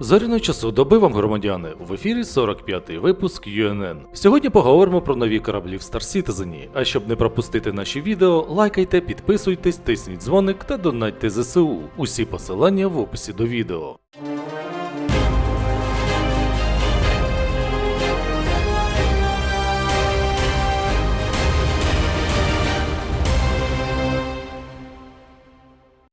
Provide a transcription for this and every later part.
Зоряної часу доби вам, громадяни, в ефірі 45-й випуск UNN. Сьогодні поговоримо про нові кораблі в Star Citizen. А щоб не пропустити наші відео, лайкайте, підписуйтесь, тисніть дзвоник та донатьте ЗСУ. Усі посилання в описі до відео.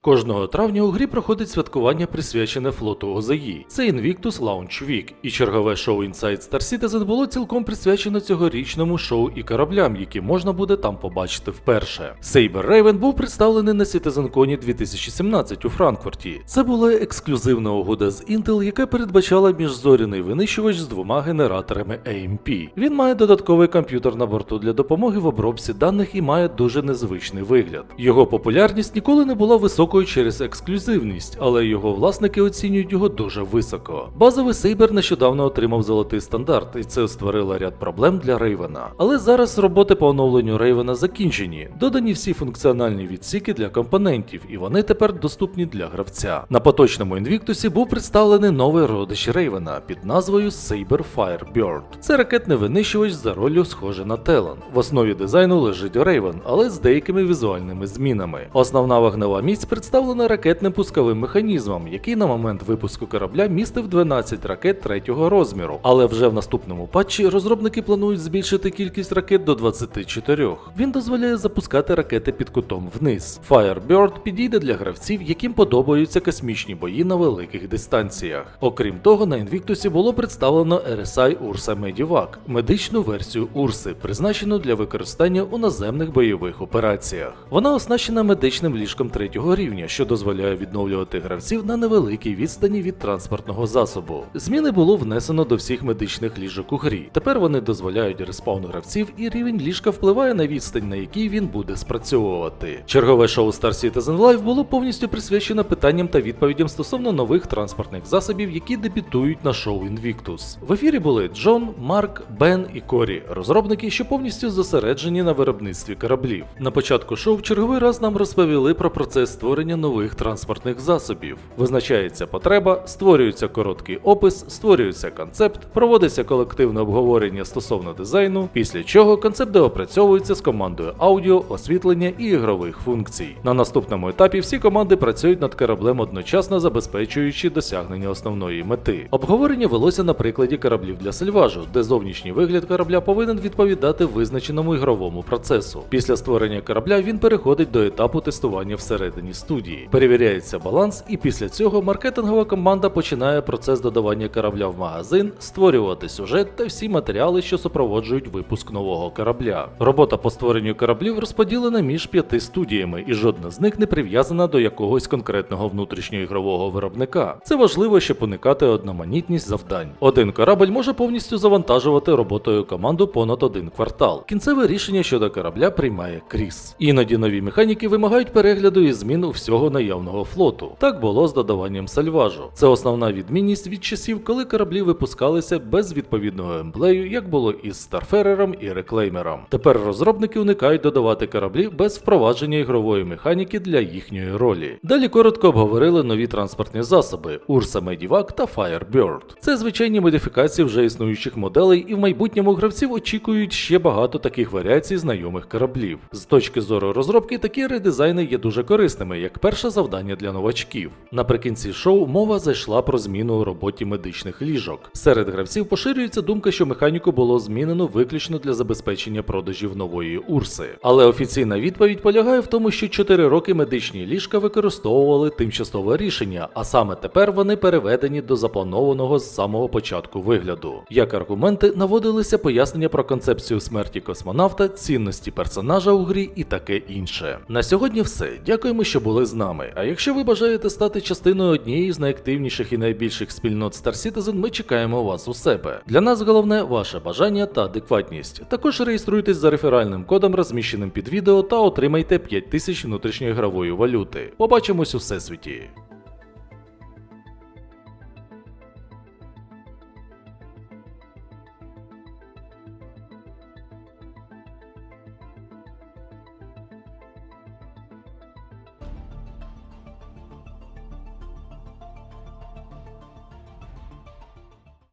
Кожного травня у грі проходить святкування присвячене флоту ОЗІ. Це Invictus Launch Week, і чергове шоу Inside Star Citizen було цілком присвячено цьогорічному шоу і кораблям, які можна буде там побачити вперше. Saber Raven був представлений на CitizenCon 2017 у Франкфурті. Це була ексклюзивна угода з Intel, яка передбачала міжзоряний винищувач з двома генераторами AMP. Він має додатковий комп'ютер на борту для допомоги в обробці даних і має дуже незвичний вигляд. Його популярність ніколи не була високою через ексклюзивність, але його власники оцінюють його дуже високо. Базовий Сейбер нещодавно отримав золотий стандарт, і це створило ряд проблем для Рейвена. Але зараз роботи по оновленню Рейвена закінчені, додані всі функціональні відсіки для компонентів, і вони тепер доступні для гравця. На поточному інвіктусі був представлений новий родич Рейвена під назвою Saber Firebird. Це ракетний винищувач за роллю схожий на Телан. В основі дизайну лежить Рейвен, але з деякими візуальними змінами. Основна вогнева міць представлена ракетним пусковим механізмом, який на момент випуску корабля містив 12 ракет третього розміру. Але вже в наступному патчі розробники планують збільшити кількість ракет до 24. Він дозволяє запускати ракети під кутом вниз. Firebird підійде для гравців, яким подобаються космічні бої на великих дистанціях. Окрім того, на Invictus було представлено RSI Ursa Medivac, медичну версію Урси, призначену для використання у наземних бойових операціях. Вона оснащена медичним ліжком третього рівня, що дозволяє відновлювати гравців на невеликій відстані від транспортного засобу. Зміни було внесено до всіх медичних ліжок у грі. Тепер вони дозволяють респаун гравців, і рівень ліжка впливає на відстань, на якій він буде спрацьовувати. Чергове шоу Star Citizen Live було повністю присвячено питанням та відповідям стосовно нових транспортних засобів, які дебютують на шоу Invictus. В ефірі були Джон, Марк, Бен і Корі, розробники, що повністю зосереджені на виробництві кораблів. На початку шоу в черговий раз нам розповіли про процес створення нових транспортних засобів. Визначається потреба, створюється короткий опис, створюється концепт, проводиться колективне обговорення стосовно дизайну, після чого концепт доопрацьовується з командою аудіо, освітлення і ігрових функцій. На наступному етапі всі команди працюють над кораблем одночасно забезпечуючи досягнення основної мети. Обговорення велося на прикладі кораблів для сельважу, де зовнішній вигляд корабля повинен відповідати визначеному ігровому процесу. Після створення корабля він переходить до етапу тестування всередині студії. Перевіряється баланс, і після цього маркетингова команда починає процес додавання корабля в магазин, створювати сюжет та всі матеріали, що супроводжують випуск нового корабля. Робота по створенню кораблів розподілена між п'яти студіями, і жодна з них не прив'язана до якогось конкретного внутрішнього ігрового виробника. Це важливо, щоб уникати одноманітність завдань. Один корабль може повністю завантажувати роботою команду понад один квартал. Кінцеве рішення щодо корабля приймає Кріс. Іноді нові механіки вимагають перегляду і змін у всього наявного флоту. Так було з додаванням сальважу. Це основна відмінність від часів, коли кораблі випускалися без відповідного емблею, як було із Старферером і Реклеймером. Тепер розробники уникають додавати кораблі без впровадження ігрової механіки для їхньої ролі. Далі коротко обговорили нові транспортні засоби Ursa Medivac та Firebird. Це звичайні модифікації вже існуючих моделей, і в майбутньому гравців очікують ще багато таких варіацій знайомих кораблів. З точки зору розробки, такі редизайни є дуже корисними, як перше завдання для новачків. Наприкінці шоу мова зайшла про зміну у роботі медичних ліжок. Серед гравців поширюється думка, що механіку було змінено виключно для забезпечення продажів нової Урси. Але офіційна відповідь полягає в тому, що 4 роки медичні ліжка використовували тимчасове рішення, а саме тепер вони переведені до запланованого з самого початку вигляду. Як аргументи наводилися пояснення про концепцію смерті космонавта, цінності персонажа у грі і таке інше. На сьогодні все. Дякуємо, що були з нами. А якщо ви бажаєте стати частиною однієї з найактивніших і найбільших спільнот Star Citizen, ми чекаємо вас у себе. Для нас головне ваше бажання та адекватність. Також реєструйтесь за реферальним кодом, розміщеним під відео, та отримайте 5000 внутрішньої гравої валюти. Побачимось у всесвіті.